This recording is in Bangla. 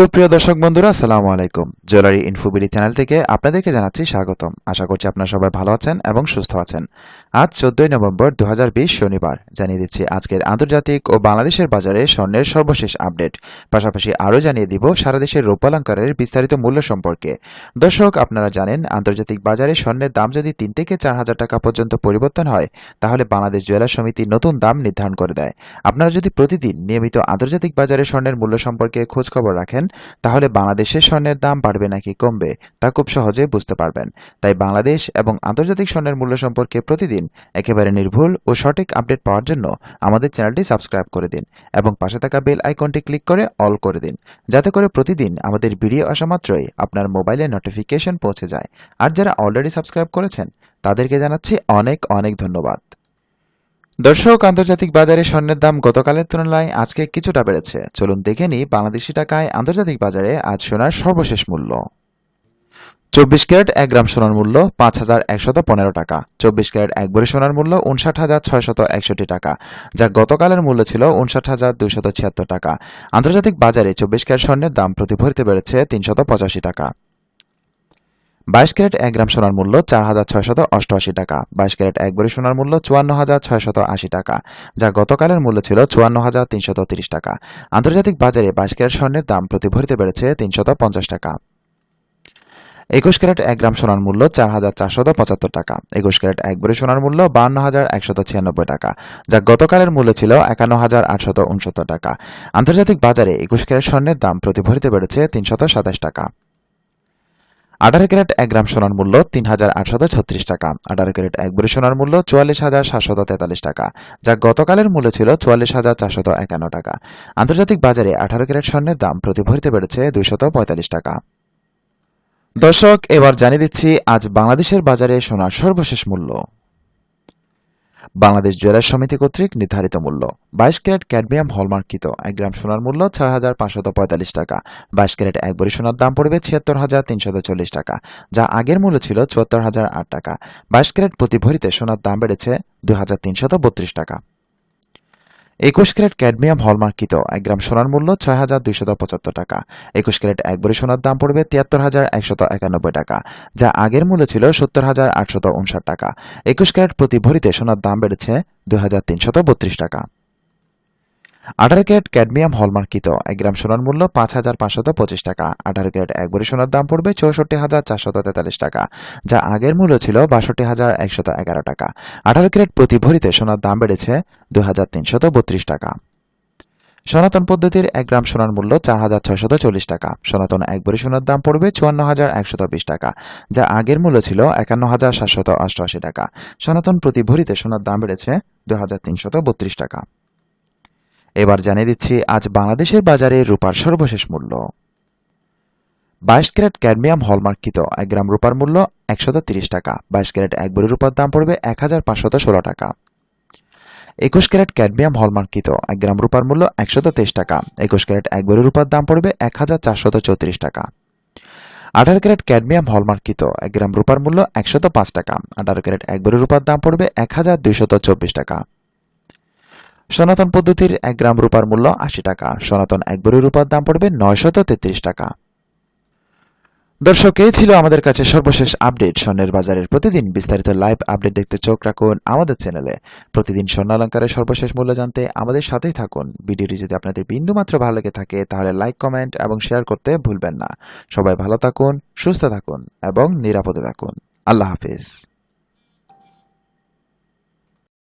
সুপ্রিয় দর্শক বন্ধুরা, আসসালামু আলাইকুম। জুয়েলারি ইনফোবিডি চ্যানেল থেকে আপনাদেরকে জানাচ্ছি স্বাগতম। আশা করছি আপনারা সবাই ভালো আছেন এবং সুস্থ আছেন। আজ চোদ্দই নভেম্বর দু হাজার বিশ শনিবার। জানিয়ে দিচ্ছি আজকের আন্তর্জাতিক ও বাংলাদেশের বাজারে স্বর্ণের সর্বশেষ আপডেট। পাশাপাশি আরও জানিয়ে দিব সারা দেশের রূপালঙ্কারের বিস্তারিত মূল্য সম্পর্কে। দর্শক, আপনারা জানেন, আন্তর্জাতিক বাজারে স্বর্ণের দাম যদি তিন থেকে চার হাজার টাকা পর্যন্ত পরিবর্তন হয়, তাহলে বাংলাদেশ জুয়েলার সমিতি নতুন দাম নির্ধারণ করে দেয়। আপনারা যদি প্রতিদিন নিয়মিত আন্তর্জাতিক বাজারে স্বর্ণের মূল্য সম্পর্কে খোঁজখবর রাখেন তাহলে বাংলাদেশের স্বর্ণের দাম বাড়বে নাকি কমবে, তা খুব সহজে বুঝতে পারবেন। তাই বাংলাদেশ এবং আন্তর্জাতিক স্বর্ণের মূল্য সম্পর্কে প্রতিদিন একেবারে নির্ভুল ও সঠিক আপডেট পাওয়ার জন্য আমাদের চ্যানেলটি সাবস্ক্রাইব করে দিন এবং পাশে থাকা বেল আইকনটি ক্লিক করে অল করে দিন, যাতে করে প্রতিদিন আমাদের ভিডিও আসা মাত্রই আপনার মোবাইলে নোটিফিকেশন পৌঁছে যায়। আর যারা অলরেডি সাবস্ক্রাইব করেছেন, তাদেরকে জানাচ্ছি অনেক অনেক ধন্যবাদ। দর্শক, আন্তর্জাতিক বাজারে স্বর্ণের দাম গতকালের তুলনায় আজকে কিছুটা বেড়েছে। চলুন দেখে নিই বাংলাদেশি টাকায় আন্তর্জাতিক বাজারে আজ সোনার সর্বশেষ মূল্য। চব্বিশ ক্যারেট এক গ্রাম সোনার মূল্য পাঁচ হাজার একশত পনেরো টাকা। চব্বিশ ক্যারেট এক ভরি সোনার মূল্য উনষাট হাজার ছয়শত একষট্টি টাকা, যা গতকালের মূল্য ছিল উনষাট হাজার দুইশত ছিয়াত্তর টাকা। আন্তর্জাতিক বাজারে চব্বিশ ক্যারেট স্বর্ণের দাম প্রতি ভরিতে বেড়েছে তিনশত পঁচাশি টাকা। বাইশ ক্যারেট এক গ্রাম সোনার মূল্য চার হাজার ছয়শত অষ্টআশি টাকা। বাইশ ক্যারেট এক ভরি সোনার মূল্য চুয়ান্ন হাজার ছয়শত আশি টাকা, যা গতকালের মূল্য ছিল চুয়ান্ন হাজার তিনশত তিরিশ টাকা। আন্তর্জাতিক বাজারে বাইশ ক্যারেট স্বর্ণের দাম প্রতি ভরিতে বেড়েছে তিনশত পঞ্চাশ টাকা। একুশ ক্যারেট এক গ্রাম সোনার মূল্য চার হাজার চারশত পঁচাত্তর টাকা। একুশ ক্যারেট এক ভরি সোনার মূল্য বান্ন হাজার একশত ছিয়ানব্বই টাকা, যা গতকালের মূল্য ছিল একান্ন হাজার আটশত উনসত্তর টাকা। আন্তর্জাতিক বাজারে একুশ ক্যারেট স্বর্ণের দাম প্রতি ভরিতে বেড়েছে তিনশত সাতাশ টাকা। আঠারো ক্যারেট এক গ্রাম সোনার মূল্য তিন হাজার আটশত ছত্রিশ টাকা। আঠারো ক্যারেট এক বড়ি সোনার মূল্য চুয়াল্লিশ হাজার সাতশত তেতাল্লিশ টাকা, যা গতকালের মূল্য ছিল চুয়াল্লিশ হাজার চারশত একান্ন টাকা। আন্তর্জাতিক বাজারে আঠারো ক্যারেট স্বর্ণের দাম প্রতি ভরিতে বেড়েছে দুইশত পঁয়তাল্লিশ টাকা। দর্শক, এবার জানিয়ে দিচ্ছি, আজ বাংলাদেশের বাজারে সোনার সর্বশেষ মূল্য। বাংলাদেশ জুয়েলার সমিতি কর্তৃক নির্ধারিত মূল্য। বাইশ ক্যারেট ক্যাডমিয়াম হলমার্কিত এক গ্রাম সোনার মূল্য ছয় হাজার পাঁচশত পঁয়তাল্লিশ টাকা। বাইশ ক্যারেট এক বড়ি সোনার দাম পড়বে ছিয়াত্তর হাজার তিনশত চল্লিশ টাকা, যা আগের মূল্য ছিল চুয়াত্তর হাজার আট টাকা। বাইশ ক্যারেট প্রতি ভরিতে সোনার দাম বেড়েছে দুই হাজার তিনশত বত্রিশ টাকা। একুশ ক্যারেট ক্যাডমিয়াম হলমার্কিত এক গ্রাম সোনার মূল্য ছয় হাজার দুইশত পঁচাত্তর টাকা। একুশ ক্যারেট এক বড়ি সোনার দাম পড়বে তিয়াত্তর হাজার একশত একানব্বই টাকা, যা আগের মূল্য ছিল সত্তর হাজার আটশত উনষাট টাকা। একুশ ক্যারেট প্রতি ভরিতে সোনার দাম বেড়েছে দুই হাজার তিনশত বত্রিশ টাকা। আঠারো ক্যারেট ক্যাডমিয়াম হলমার্কিত এক গ্রাম সোনার মূল্য পাঁচ হাজার পাঁচশত পঁচিশ টাকা। আঠারো ক্যারেট এক ভরি সোনার দাম পড়বে চৌষট্টি হাজার চারশত তেতাল্লিশ টাকা, যা আগের মূল্য ছিল বাষট্টি হাজার একশত এগারো টাকা। আঠারো ক্যারেট প্রতি ভরিতে সোনার দাম বেড়েছে দুই হাজার তিনশত বত্রিশ টাকা। সনাতন পদ্ধতির এক গ্রাম সোনার মূল্য চার হাজার ছয়শত চল্লিশ টাকা। সনাতন এক ভরি সোনার দাম পড়বে চুয়ান্ন হাজার একশত বিশ টাকা, যা আগের মূল্য ছিল একান্ন হাজার সাতশত অষ্টআশি টাকা। সনাতন প্রতি ভরিতে সোনার দাম বেড়েছে দুই হাজার তিনশত বত্রিশ টাকা। এবার জানিয়ে দিচ্ছি, আজ বাংলাদেশের বাজারে রূপার সর্বশেষ মূল্য। বাইশ ক্যারেট ক্যাডমিয়াম হলমার্কিত এক গ্রাম রূপার মূল্য একশত তিরিশ টাকা। বাইশ ক্যারেট এক বড়ি রূপার দাম পড়বে এক হাজার পাঁচশত ষোলো টাকা। একুশ ক্যারেট ক্যাডমিয়াম হলমার্কিত এক গ্রাম রূপার মূল্য একশত তেইশ টাকা। একুশ ক্যারেট এক বড়ি রূপার দাম পড়বে এক হাজার চারশত চৌত্রিশ টাকা। আঠারো ক্যারেট ক্যাডমিয়াম হলমার্কিত এক গ্রাম রূপার মূল্য একশত পাঁচ টাকা। আঠারো ক্যারেট এক বড়ি রূপার দাম পড়বে এক হাজার দুইশত চব্বিশ টাকা। সনাতন পদ্ধতির এক গ্রাম রূপার মূল্য আশি টাকা। সনাতন এক বড়ি রূপার দাম পড়বে নয়শত তেত্রিশ টাকা। দর্শক এই ছিল আমাদের কাছে সর্বশেষ আপডেট। স্বর্ণের বাজারের প্রতিদিন বিস্তারিত লাইভ আপডেট দেখতে চোখ রাখুন আমাদের চ্যানেলে। প্রতিদিন স্বর্ণালঙ্কারের সর্বশেষ মূল্য জানতে আমাদের সাথেই থাকুন। ভিডিওটি যদি আপনাদের বিন্দুমাত্র ভালো লেগে থাকে, তাহলে লাইক, কমেন্ট এবং শেয়ার করতে ভুলবেন না। সবাই ভালো থাকুন, সুস্থ থাকুন এবং নিরাপদে থাকুন। আল্লাহ হাফিজ।